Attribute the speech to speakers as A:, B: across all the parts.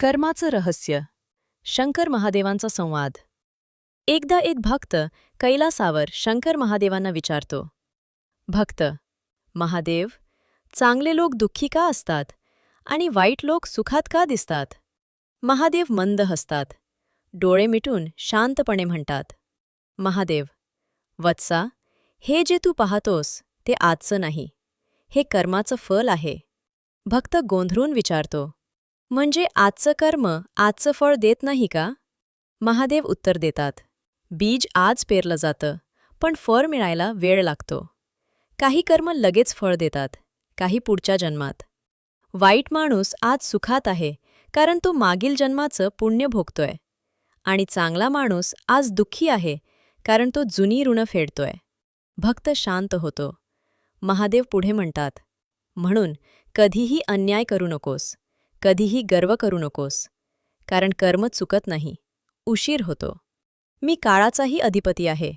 A: कर्माचं रहस्य. शंकर महादेवांचा संवाद. एकदा एक भक्त कैलासावर शंकर महादेवांना विचारतो भक्त महादेव चांगले लोक दुःखी का असतात आणि वाईट लोक सुखात का दिसतात? महादेव मंद हसतात डोळे मिटून शांतपणे म्हणतात महादेव वत्सा हे जे तू पाहतोस ते आजचं नाही हे कर्माचं फल आहे. भक्त गोंधळून विचारतो म्हणजे आजचं कर्म आजचं फळ देत नाही का? महादेव उत्तर देतात बीज आज पेरलं जातं पण फळ मिळायला वेळ लागतो. काही कर्म लगेच फळ देतात काही पुढच्या जन्मात. वाईट माणूस आज सुखात आहे कारण तो मागील जन्माचं पुण्य भोगतोय. आणि चांगला माणूस आज दुःखी आहे कारण तो जुनी ऋण फेडतोय. भक्त शांत होतो. महादेव पुढे म्हणतात म्हणून कधीही अन्याय करू नकोस. कधीही गर्व करू नकोस. कारण कर्म चुकत नाही. उशीर होतो. मी काळाचाही अधिपती आहे.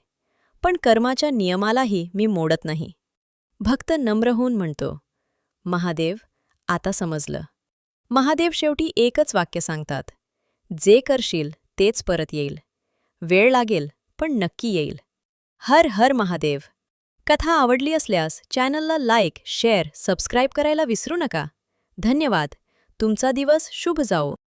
A: पण कर्माच्या नियमालाही मी मोडत नाही. भक्त नम्र होऊन म्हणतो महादेव आता समजलं. महादेव शेवटी एकच वाक्य सांगतात. जे करशील तेच परत येईल. वेळ लागेल पण नक्की येईल. हर हर महादेव. कथा आवडली असल्यास चॅनलला लाईक शेअर सबस्क्राईब करायला विसरू नका. धन्यवाद. तुमचा दिवस शुभ जाओ.